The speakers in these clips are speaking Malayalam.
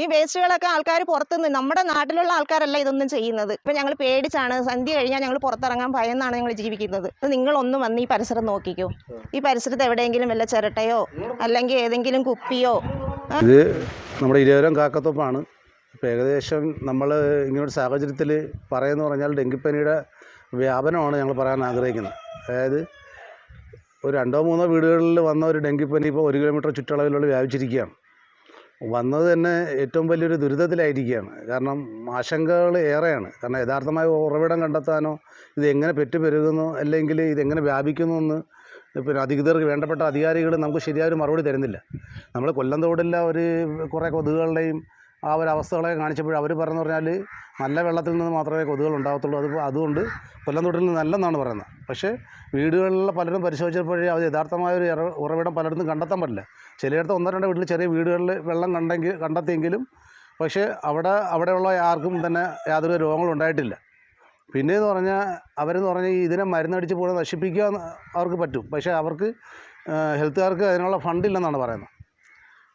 ഈ വേസ്റ്റുകളൊക്കെ ആൾക്കാർ പുറത്തുനിന്ന് നമ്മുടെ നാട്ടിലുള്ള ആൾക്കാരല്ല ഇതൊന്നും ചെയ്യുന്നത്. ഇപ്പം ഞങ്ങൾ പേടിച്ചാണ് സന്ധ്യ കഴിഞ്ഞാൽ ഞങ്ങൾ പുറത്തിറങ്ങാൻ ഭയന്നാണ് ഞങ്ങൾ ജീവിക്കുന്നത്. നിങ്ങളൊന്ന് വന്ന് ഈ പരിസരം നോക്കിക്കോ. ഈ പരിസരത്ത് എവിടെയെങ്കിലും വല്ല ചിരട്ടയോ അല്ലെങ്കിൽ ഏതെങ്കിലും കുപ്പിയോ? ഇത് നമ്മുടെ ഇരുവരം കാക്കത്തൊപ്പാണ്. ഇപ്പോൾ ഏകദേശം നമ്മൾ ഇങ്ങനൊരു സാഹചര്യത്തിൽ പറയുന്ന പറഞ്ഞാൽ ഡെങ്കിപ്പനിയുടെ വ്യാപനമാണ് ഞങ്ങൾ പറയാൻ ആഗ്രഹിക്കുന്നത്. അതായത് ഒരു രണ്ടോ മൂന്നോ വീടുകളിൽ വന്ന ഒരു ഡെങ്കിപ്പനി ഇപ്പോൾ ഒരു കിലോമീറ്റർ ചുറ്റളവിലുള്ള വ്യാപിച്ചിരിക്കുകയാണ്. വന്നത് തന്നെ ഏറ്റവും വലിയൊരു ദുരിതത്തിലായിരിക്കുകയാണ്. കാരണം ആശങ്കകൾ ഏറെയാണ്. കാരണം യഥാർത്ഥമായ ഉറവിടം കണ്ടെത്താനോ ഇത് എങ്ങനെ പെറ്റുപെരുകുന്നു അല്ലെങ്കിൽ ഇതെങ്ങനെ വ്യാപിക്കുന്നു എന്ന് പിന്നെ അധികൃതർക്ക് വേണ്ടപ്പെട്ട അധികാരികൾ നമുക്ക് ശരിയായ ഒരു മറുപടി തരുന്നില്ല. നമ്മൾ കൊല്ലം തോടില്ല ഒരു കുറേ കൊതുകുകളുടെയും ആ ഒരു അവസ്ഥകളെ കാണിച്ചപ്പോൾ അവർ പറഞ്ഞു പറഞ്ഞാൽ നല്ല വെള്ളത്തിൽ നിന്ന് മാത്രമേ കൊതുകുകൾ ഉണ്ടാകത്തുള്ളൂ. അത് അതുകൊണ്ട് കൊല്ലം തൊട്ടിൽ നിന്ന് നല്ലെന്നാണ് പറയുന്നത്. പക്ഷേ വീടുകളിലുള്ള പലരും പരിശോധിച്ചപ്പോഴേ അത് യഥാർത്ഥമായ ഒരു ഉറവിടം പലയിടത്തും കണ്ടെത്താൻ പറ്റില്ല. ചിലയിടത്ത് ഒന്നോ രണ്ടോ വീട്ടിൽ ചെറിയ വീടുകളിൽ വെള്ളം കണ്ടെങ്കിൽ കണ്ടെത്തിയെങ്കിലും പക്ഷേ അവിടെ അവിടെയുള്ള ആർക്കും തന്നെ യാതൊരു രോഗങ്ങളും ഉണ്ടായിട്ടില്ല. പിന്നെയെന്ന് പറഞ്ഞാൽ അവരെന്ന് പറഞ്ഞാൽ ഇതിനെ മരുന്നടിച്ച് പോലെ നശിപ്പിക്കുക അവർക്ക് പറ്റും. പക്ഷേ അവർക്ക് ഹെൽത്തുകാർക്ക് അതിനുള്ള ഫണ്ടില്ലെന്നാണ് പറയുന്നത്.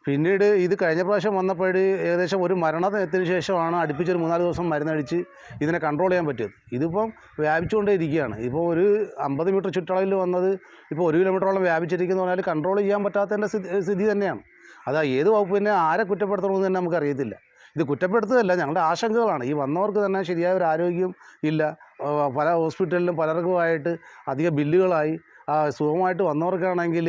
പിന്നീട് ഇത് കഴിഞ്ഞ പ്രാവശ്യം വന്നപ്പോൾ ഏകദേശം ഒരു മരണത്തിന് ശേഷമാണ് അടുപ്പിച്ചൊരു മൂന്നാൽ ദിവസം മരുന്നടിച്ച് ഇതിനെ കൺട്രോൾ ചെയ്യാൻ പറ്റിയത്. ഇതിപ്പം വ്യാപിച്ചുകൊണ്ടേ ഇരിക്കുകയാണ് ഇപ്പോൾ ഒരു അമ്പത് മീറ്റർ ചുറ്റളവിൽ വന്നത് ഇപ്പോൾ ഒരു കിലോമീറ്ററോളം വ്യാപിച്ചിരിക്കുന്നു പറഞ്ഞാൽ കൺട്രോൾ ചെയ്യാൻ പറ്റാത്തതിന്റെ സ്ഥിതി തന്നെയാണ്. അതാ ഏത് വകുപ്പിനെ ആരെ കുറ്റപ്പെടുത്തണമെന്ന് തന്നെ നമുക്കറിയത്തില്ല ഇത് കുറ്റപ്പെടുത്തുകയല്ല ഞങ്ങളുടെ ആശങ്കകളാണ്. ഈ വന്നവർക്ക് തന്നെ ശരിയായ ഒരു ആരോഗ്യം ഇല്ല. പല ഹോസ്പിറ്റലിലും പലർക്കുമായിട്ട് അധിക ബില്ലുകളായി. ആ, സുഖമായിട്ട് വന്നവർക്കാണെങ്കിൽ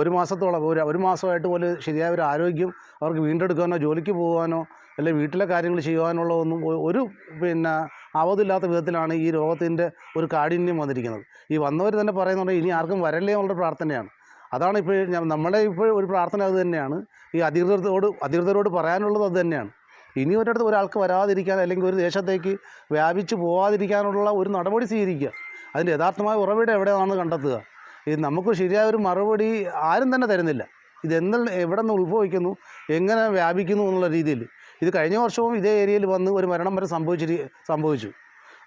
ഒരു മാസത്തോളം ഒരു ഒരു മാസമായിട്ട് പോലും ശരിയായ ഒരു ആരോഗ്യം അവർക്ക് വീണ്ടെടുക്കാനോ ജോലിക്ക് പോകാനോ അല്ലെങ്കിൽ വീട്ടിലെ കാര്യങ്ങൾ ചെയ്യുവാനുള്ള ഒന്നും ഒരു പിന്നെ അവധില്ലാത്ത വിധത്തിലാണ് ഈ രോഗത്തിന്റെ ഒരു കാഠിന്യം വന്നിരിക്കുന്നത്. ഈ വന്നവർ തന്നെ പറയുന്നുണ്ട് ഇനി ആർക്കും വരല്ലേ എന്നുള്ള പ്രാർത്ഥനയാണ്. അതാണ് ഇപ്പോൾ നമ്മളെ ഇപ്പോൾ ഒരു പ്രാർത്ഥന അത് തന്നെയാണ്. ഈ അധികൃതരോട് അധികൃതരോട് പറയാനുള്ളത് അത് തന്നെയാണ്. ഇനി ഒരിടത്ത് ഒരാൾക്ക് വരാതിരിക്കാൻ അല്ലെങ്കിൽ ഒരു ദേശത്തേക്ക് വ്യാപിച്ച് പോവാതിരിക്കാനുള്ള ഒരു നടപടി സ്വീകരിക്കുക. അതിന്റെ യഥാർത്ഥമായ ഉറവിടം എവിടെയാണെന്ന് കണ്ടെത്തുക. ഇത് നമുക്ക് ശരിയായ ഒരു മറുപടി ആരും തന്നെ തരുന്നില്ല. ഇത് എന്ത് എവിടെ നിന്ന് ഉത്ഭവിക്കുന്നു എങ്ങനെ വ്യാപിക്കുന്നു എന്നുള്ള രീതിയിൽ. ഇത് കഴിഞ്ഞ വർഷവും ഇതേ ഏരിയയിൽ വന്ന് ഒരു മരണം വരെ സംഭവിച്ചിരി സംഭവിച്ചു.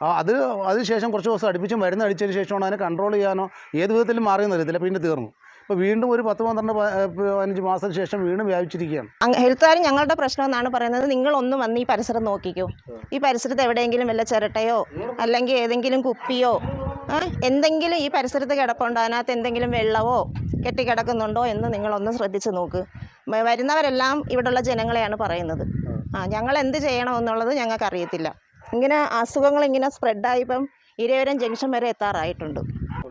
ആ അത് അതിനുശേഷം കുറച്ച് ദിവസം അടുപ്പിച്ച് മരുന്ന് അടിച്ചതിന് ശേഷമാണ് അതിനെ കൺട്രോൾ ചെയ്യാനോ ഏത് വിധത്തിലും മാറിയെന്ന് അറിയത്തില്ല. പിന്നെ തീർന്നു. ഇപ്പോൾ വീണ്ടും ഒരു പത്ത് പന്ത്രണ്ട് പതിനഞ്ച് മാസത്തിന് ശേഷം വീണ്ടും വ്യാപിച്ചിരിക്കുകയാണ്. ഹെൽത്തുകാർ ഞങ്ങളുടെ പ്രശ്നം എന്നാണ് പറയുന്നത്. നിങ്ങളൊന്ന് വന്ന് ഈ പരിസരം നോക്കിക്കോ. ഈ പരിസരത്ത് എവിടെയെങ്കിലും വല്ല ചിരട്ടയോ അല്ലെങ്കിൽ ഏതെങ്കിലും കുപ്പിയോ എന്തെങ്കിലും ഈ പരിസരത്ത് കിടപ്പുണ്ടോ? അതിനകത്ത് എന്തെങ്കിലും വെള്ളമോ കെട്ടിക്കിടക്കുന്നുണ്ടോ എന്ന് നിങ്ങളൊന്ന് ശ്രദ്ധിച്ച് നോക്ക്. വരുന്നവരെല്ലാം ഇവിടെയുള്ള ജനങ്ങളെയാണ് പറയുന്നത്. ആ ഞങ്ങൾ എന്ത് ചെയ്യണമെന്നുള്ളത് ഞങ്ങൾക്ക് അറിയത്തില്ല ഇങ്ങനെ അസുഖങ്ങൾ ഇങ്ങനെ സ്പ്രെഡായി ഇപ്പം ഇരവരം ജംഗ്ഷൻ വരെ എത്താറായിട്ടുണ്ട്.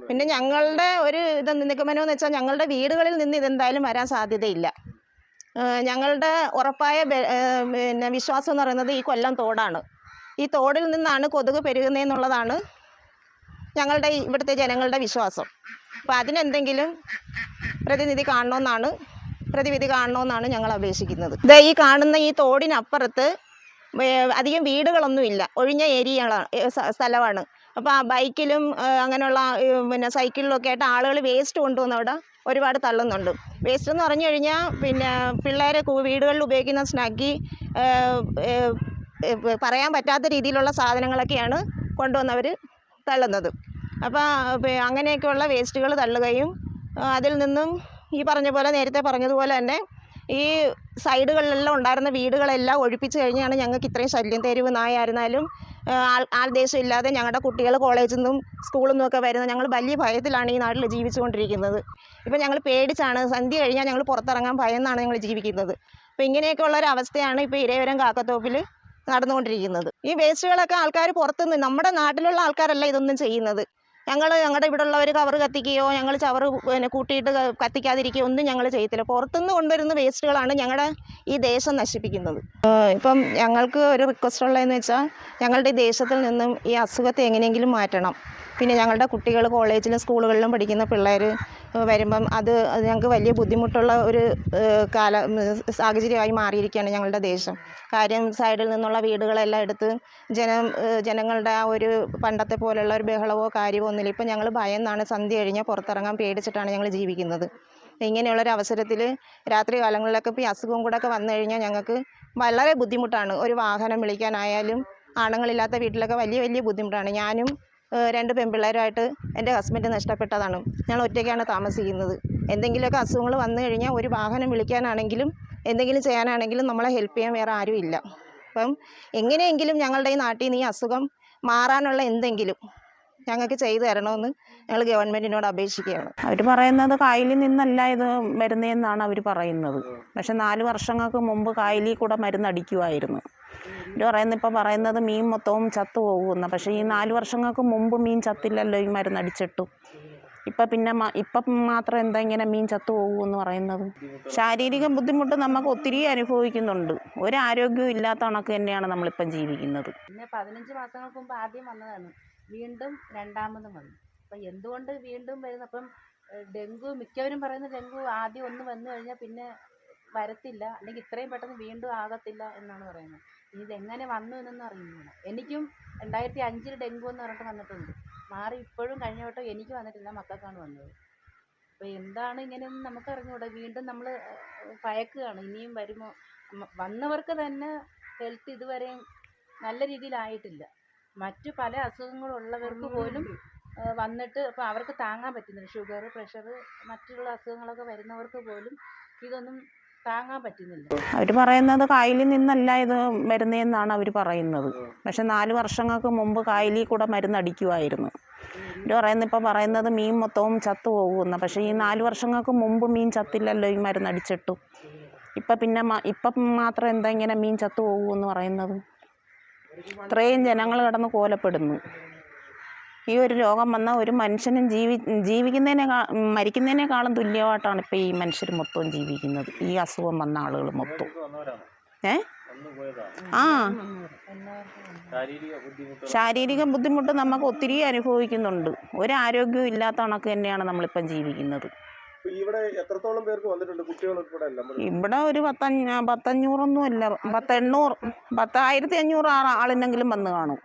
പിന്നെ ഞങ്ങളുടെ ഒരു ഇത് നിഗമനം വെച്ചാൽ ഞങ്ങളുടെ വീടുകളിൽ നിന്ന് ഇതെന്തായാലും വരാൻ സാധ്യതയില്ല. ഞങ്ങളുടെ ഉറപ്പായ പിന്നെ വിശ്വാസം എന്ന് പറയുന്നത് ഈ കൊല്ലം തോടാണ്. ഈ തോടിൽ നിന്നാണ് കൊതുക് പെരുകുന്നതെന്നുള്ളതാണ് ഞങ്ങളുടെ ഇവിടുത്തെ ജനങ്ങളുടെ വിശ്വാസം. അപ്പോൾ അതിനെന്തെങ്കിലും പ്രതിനിധി കാണണമെന്നാണ് പ്രതിവിധി കാണണമെന്നാണ് ഞങ്ങൾ അപേക്ഷിക്കുന്നത്. ഇത് ഈ കാണുന്ന ഈ തോടിനപ്പുറത്ത് അധികം വീടുകളൊന്നുമില്ല. ഒഴിഞ്ഞ ഏരിയകളാണ് സ്ഥലമാണ്. അപ്പോൾ ആ ബൈക്കിലും അങ്ങനെയുള്ള പിന്നെ സൈക്കിളിലൊക്കെ ആയിട്ട് ആളുകൾ വേസ്റ്റ് കൊണ്ടുവന്ന് അവിടെ ഒരുപാട് തള്ളുന്നുണ്ട്. വേസ്റ്റ് എന്ന് പറഞ്ഞു കഴിഞ്ഞാൽ പിന്നെ പിള്ളേരെ വീടുകളിൽ ഉപയോഗിക്കുന്ന ഏ, പറയാൻ പറ്റാത്ത രീതിയിലുള്ള സാധനങ്ങളൊക്കെയാണ് കൊണ്ടുവന്നവർ തള്ളുന്നത്. അപ്പോൾ അങ്ങനെയൊക്കെയുള്ള വേസ്റ്റുകൾ തള്ളുകയും അതിൽ നിന്നും ഈ പറഞ്ഞ പോലെ നേരത്തെ പറഞ്ഞതുപോലെ തന്നെ ഈ സൈഡുകളിലെല്ലാം ഉണ്ടായിരുന്ന വീടുകളെല്ലാം ഒഴിപ്പിച്ച് കഴിഞ്ഞാണ് ഞങ്ങൾക്ക് ഇത്രയും ശല്യം. തെരുവ് നായായിരുന്നാലും ആൾ ആൾദേശം ഇല്ലാതെ ഞങ്ങളുടെ കുട്ടികൾ കോളേജിൽ നിന്നും സ്കൂളിൽ നിന്നൊക്കെ വരുന്നത് ഞങ്ങൾ വലിയ ഭയത്തിലാണ് ഈ നാട്ടിൽ ജീവിച്ചുകൊണ്ടിരിക്കുന്നത്. ഇപ്പം ഞങ്ങൾ പേടിച്ചാണ് സന്ധ്യ കഴിഞ്ഞാൽ ഞങ്ങൾ പുറത്തിറങ്ങാൻ ഭയന്നാണ് ഞങ്ങൾ ജീവിക്കുന്നത്. അപ്പോൾ ഇങ്ങനെയൊക്കെ ഒരു അവസ്ഥയാണ് ഇപ്പോൾ ഇരേവരം കാക്കത്തോപ്പിൽ നടന്നുകൊണ്ടിരിക്കുന്നത്. ഈ വേസ്റ്റുകളൊക്കെ ആൾക്കാർ പുറത്തുനിന്ന് നമ്മുടെ നാട്ടിലുള്ള ആൾക്കാരല്ല ഇതൊന്നും ചെയ്യുന്നത്. ഞങ്ങൾ ഞങ്ങളുടെ ഇവിടെ ഉള്ളവർ കവർ കത്തിക്കുകയോ ഞങ്ങൾ ചവറ് പിന്നെ കൂട്ടിയിട്ട് കത്തിക്കാതിരിക്കുകയോ ഒന്നും ഞങ്ങൾ ചെയ്യത്തില്ല. പുറത്തുനിന്ന് കൊണ്ടുവരുന്ന വേസ്റ്റുകളാണ് ഞങ്ങളുടെ ഈ ദേശം നശിപ്പിക്കുന്നത്. ഇപ്പം ഞങ്ങൾക്ക് ഒരു റിക്വസ്റ്റ് ഉള്ളതെന്ന് വെച്ചാൽ ഞങ്ങളുടെ ഈ ദേശത്തിൽ നിന്നും ഈ അസുഖത്തെ എങ്ങനെയെങ്കിലും മാറ്റണം. പിന്നെ ഞങ്ങളുടെ കുട്ടികൾ കോളേജിലും സ്കൂളുകളിലും പഠിക്കുന്ന പിള്ളേർ വരുമ്പം അത് ഞങ്ങൾക്ക് വലിയ ബുദ്ധിമുട്ടുള്ള ഒരു കാല സാഹചര്യമായി മാറിയിരിക്കുകയാണ് ഞങ്ങളുടെ ദേശം. കാര്യം സൈഡിൽ നിന്നുള്ള വീടുകളെല്ലാം എടുത്ത് ജനം ജനങ്ങളുടെ ആ ഒരു പണ്ടത്തെ പോലെയുള്ള ഒരു ബഹളമോ കാര്യമോ ഒന്നുമില്ല. ഇപ്പം ഞങ്ങൾ ഭയന്നാണ് സന്ധ്യ കഴിഞ്ഞാൽ പുറത്തിറങ്ങാൻ പേടിച്ചിട്ടാണ് ഞങ്ങൾ ജീവിക്കുന്നത്. ഇങ്ങനെയുള്ളൊരു അവസരത്തിൽ രാത്രി കാലങ്ങളിലൊക്കെ ഇപ്പോൾ ഈ അസുഖവും കൂടെ ഒക്കെ വന്നു കഴിഞ്ഞാൽ ഞങ്ങൾക്ക് വളരെ ബുദ്ധിമുട്ടാണ്. ഒരു വാഹനം വിളിക്കാനായാലും ആണുങ്ങളില്ലാത്ത വീട്ടിലൊക്കെ വലിയ വലിയ ബുദ്ധിമുട്ടാണ്. ഞാനും രണ്ട് പെൺപിള്ളേരുമായിട്ട് എന്റെ ഹസ്ബൻഡ് നഷ്ടപ്പെട്ടതാണ്. ഞങ്ങൾ ഒറ്റയ്ക്കാണ് താമസിക്കുന്നത്. എന്തെങ്കിലുമൊക്കെ അസുഖങ്ങൾ വന്നു കഴിഞ്ഞാൽ ഒരു വാഹനം വിളിക്കാനാണെങ്കിലും എന്തെങ്കിലും ചെയ്യാനാണെങ്കിലും നമ്മളെ ഹെൽപ്പ് ചെയ്യാൻ വേറെ ആരും ഇല്ല അപ്പം എങ്ങനെയെങ്കിലും ഞങ്ങളുടെ ഈ നാട്ടിൽ നിന്ന് ഈ അസുഖം മാറാനുള്ള എന്തെങ്കിലും ഞങ്ങൾക്ക് ചെയ്തു തരണമെന്ന് ഞങ്ങൾ ഗവൺമെന്റിനോട് അപേക്ഷിക്കുകയാണ്. അവർ പറയുന്നത് കായലിൽ നിന്നല്ല ഇത് വരുന്നതെന്നാണ് അവർ പറയുന്നത്. പക്ഷെ നാല് വർഷങ്ങൾക്ക് മുമ്പ് കായലിൽ കൂടെ മരുന്നടിക്കുമായിരുന്നു ഇവർ പറയുന്നത് ഇപ്പോൾ പറയുന്നത് മീൻ മൊത്തവും ചത്തു പോകുമെന്ന്. പക്ഷേ ഈ നാല് വർഷങ്ങൾക്ക് മുമ്പ് മീൻ ചത്തില്ലല്ലോ ഈ മരുന്നടിച്ചിട്ടും. ഇപ്പം പിന്നെ ഇപ്പം മാത്രം എന്താ ഇങ്ങനെ മീൻ ചത്തു പോകുമെന്ന് പറയുന്നത്? ശാരീരിക ബുദ്ധിമുട്ട് നമുക്ക് ഒത്തിരി അനുഭവിക്കുന്നുണ്ട്. ഒരു ആരോഗ്യവും ഇല്ലാത്ത കണക്ക് തന്നെയാണ് നമ്മളിപ്പം ജീവിക്കുന്നത്. പിന്നെ പതിനഞ്ച് മാസങ്ങൾക്ക് മുമ്പ് ആദ്യം വന്നതാണ്. വീണ്ടും രണ്ടാമതും വന്നു. അപ്പം എന്തുകൊണ്ട് വീണ്ടും വരുന്നു അപ്പം ഡെങ്കു മിക്കവരും പറയുന്നത് ഡെങ്കു ആദ്യം ഒന്ന് വന്നു കഴിഞ്ഞാൽ പിന്നെ വരത്തില്ല. അല്ലെങ്കിൽ ഇത്രയും പെട്ടെന്ന് വീണ്ടും ആകത്തില്ല എന്നാണ് പറയുന്നത്. ഇതെങ്ങനെ വന്നു എന്നൊന്നും അറിയുന്നില്ല. എനിക്കും രണ്ടായിരത്തി അഞ്ചിൽ ഡെങ്കു എന്ന് പറഞ്ഞിട്ട് വന്നിട്ടുണ്ട്. മാറി ഇപ്പോഴും കഴിഞ്ഞ വട്ടം എനിക്ക് വന്നിട്ടില്ല. മക്കൾക്കാണ് വന്നത്. അപ്പോൾ എന്താണ് ഇങ്ങനെയൊന്നും നമുക്ക് അറിഞ്ഞുകൂടാ. വീണ്ടും നമ്മൾ ഭയക്കുകയാണ്. ഇനിയും വരുമോ? വന്നവർക്ക് തന്നെ ഹെൽത്ത് ഇതുവരെയും നല്ല രീതിയിലായിട്ടില്ല. മറ്റു പല അസുഖങ്ങളുള്ളവർക്ക് പോലും വന്നിട്ട് ഇപ്പോൾ അവർക്ക് താങ്ങാൻ പറ്റുന്നില്ല. ഷുഗർ പ്രഷർ മറ്റുള്ള അസുഖങ്ങളൊക്കെ വരുന്നവർക്ക് പോലും ഇതൊന്നും താങ്ങാൻ പറ്റുന്നില്ല. അവർ പറയുന്നത് കായലിൽ നിന്നല്ല ഇത് വരുന്നതെന്നാണ് അവർ പറയുന്നത്. പക്ഷെ നാല് വർഷങ്ങൾക്ക് മുമ്പ് കായലിൽ കൂടെ മരുന്നടിക്കുമായിരുന്നു അവർ പറയുന്നത് ഇപ്പോൾ പറയുന്നത് മീൻ മൊത്തവും ചത്തു പോകുമെന്ന്. പക്ഷേ ഈ നാല് വർഷങ്ങൾക്ക് മുമ്പ് മീൻ ചത്തില്ലല്ലോ ഈ മരുന്നടിച്ചിട്ടും. ഇപ്പം പിന്നെ ഇപ്പം മാത്രം എന്താ ഇങ്ങനെ മീൻ ചത്തു പോകുമെന്ന് പറയുന്നത്? ഇത്രയും ജനങ്ങൾ കിടന്ന് കോലപ്പെടുന്നു. ഈ ഒരു രോഗം വന്നാൽ ഒരു മനുഷ്യനും ജീവി ജീവിക്കുന്നതിനെ മരിക്കുന്നതിനേക്കാളും തുല്യമായിട്ടാണ് ഇപ്പോൾ ഈ മനുഷ്യർ മൊത്തം ജീവിക്കുന്നത്. ഈ അസുഖം വന്ന ആളുകൾ മൊത്തം. ഏ? ആ. ശാരീരിക ബുദ്ധിമുട്ട് നമുക്ക് ഒത്തിരി അനുഭവിക്കുന്നുണ്ട്. ഒരു ആരോഗ്യവും ഇല്ലാത്ത കണക്ക് തന്നെയാണ് നമ്മളിപ്പം ജീവിക്കുന്നത്. ഇവിടെ എത്രത്തോളം പേർക്ക് വന്നിട്ടുണ്ട്? കുട്ടികൾ ഉൾപ്പെടെ അല്ല നമ്മൾ ഇവിടെ ഒരു പത്തഞ്ഞ പത്തഞ്ഞൂറൊന്നും അല്ല. പത്തെണ്ണൂറ് പത്തായിരത്തി അഞ്ഞൂറ് ആറ് ആളിനെങ്കിലും വന്ന് കാണും.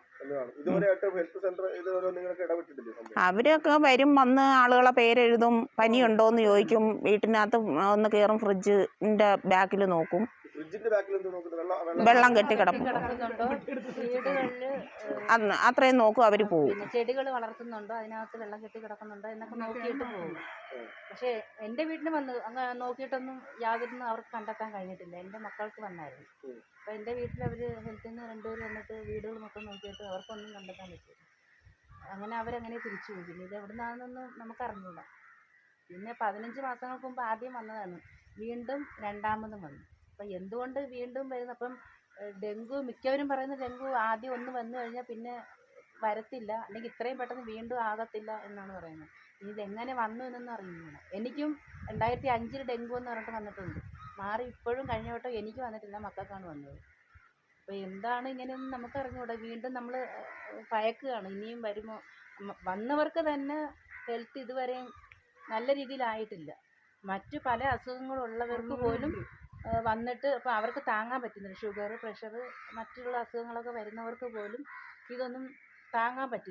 അവരൊക്കെ വരും വന്ന് ആളുകളെ പേരെഴുതും പനിയുണ്ടോ എന്ന് ചോദിക്കും വീട്ടിനകത്ത് ഒന്ന് കയറും ഫ്രിഡ്ജിന്റെ ബാക്കിൽ നോക്കും. വെള്ളം വെള്ളം കെട്ടി കിടക്കും. അന്ന് അത്രയും നോക്കും അവർ പോകും ചെടികൾ വളർത്തുന്നുണ്ടോ? അതിനകത്ത് വെള്ളം കെട്ടി കിടക്കുന്നുണ്ടോ? എന്നൊക്കെ നോക്കിയിട്ട് പോകും പക്ഷേ എന്റെ വീട്ടിൽ വന്ന് അങ്ങ് നോക്കിയിട്ടൊന്നും യാതൊന്നും അവർക്ക് കണ്ടെത്താൻ കഴിഞ്ഞിട്ടില്ല. എന്റെ മക്കൾക്ക് വന്നായിരുന്നു. അപ്പോൾ എന്റെ വീട്ടിൽ അവർ ഹെൽത്തിൽ നിന്ന് രണ്ടുപേരും വന്നിട്ട് വീടുകൾ മൊത്തം നോക്കിയിട്ട് അവർക്കൊന്നും കണ്ടെത്താൻ പറ്റില്ല അങ്ങനെ അവരങ്ങനെ തിരിച്ചു പോയി. പിന്നെ ഇത് എവിടുന്നാണെന്നൊന്നും നമുക്ക് അറിഞ്ഞൂടാ പിന്നെ പതിനഞ്ച് മാസങ്ങൾക്ക് മുമ്പ് ആദ്യം വന്നതാണ്. വീണ്ടും രണ്ടാമതും വന്നു. അപ്പം എന്തുകൊണ്ട് വീണ്ടും വരുന്നത് അപ്പം ഡെങ്കു മിക്കവരും പറയുന്ന ഡെങ്കു ആദ്യം ഒന്ന് വന്നു കഴിഞ്ഞാൽ പിന്നെ വരത്തില്ല. അല്ലെങ്കിൽ ഇത്രയും പെട്ടെന്ന് വീണ്ടും ആകത്തില്ല എന്നാണ് പറയുന്നത്. ഇതെങ്ങനെ വന്നു എന്നൊന്നും അറിയുന്നില്ല. എനിക്കും രണ്ടായിരത്തി അഞ്ചിൽ ഡെങ്കു എന്ന് പറഞ്ഞിട്ട് വന്നിട്ടുണ്ട്. മാറി ഇപ്പോഴും കഴിഞ്ഞ വട്ടം എനിക്ക് വന്നിട്ടില്ല. മക്കൾക്കാണ് വന്നത്. അപ്പോൾ എന്താണ് ഇങ്ങനെയൊന്നും നമുക്ക് അറിഞ്ഞുകൂടാ. വീണ്ടും നമ്മൾ ഭയക്കുകയാണ്. ഇനിയും വരുമോ? വന്നവർക്ക് തന്നെ ഹെൽത്ത് ഇതുവരെയും നല്ല രീതിയിലായിട്ടില്ല. മറ്റു പല അസുഖങ്ങളുള്ളവർക്ക് പോലും വന്നിട്ട് ഇപ്പോൾ അവർക്ക് താങ്ങാൻ പറ്റുന്നില്ല. ഷുഗർ പ്രഷർ മറ്റുള്ള അസുഖങ്ങളൊക്കെ വരുന്നവർക്ക് പോലും ഇതൊന്നും താങ്ങാൻ പറ്റുന്നില്ല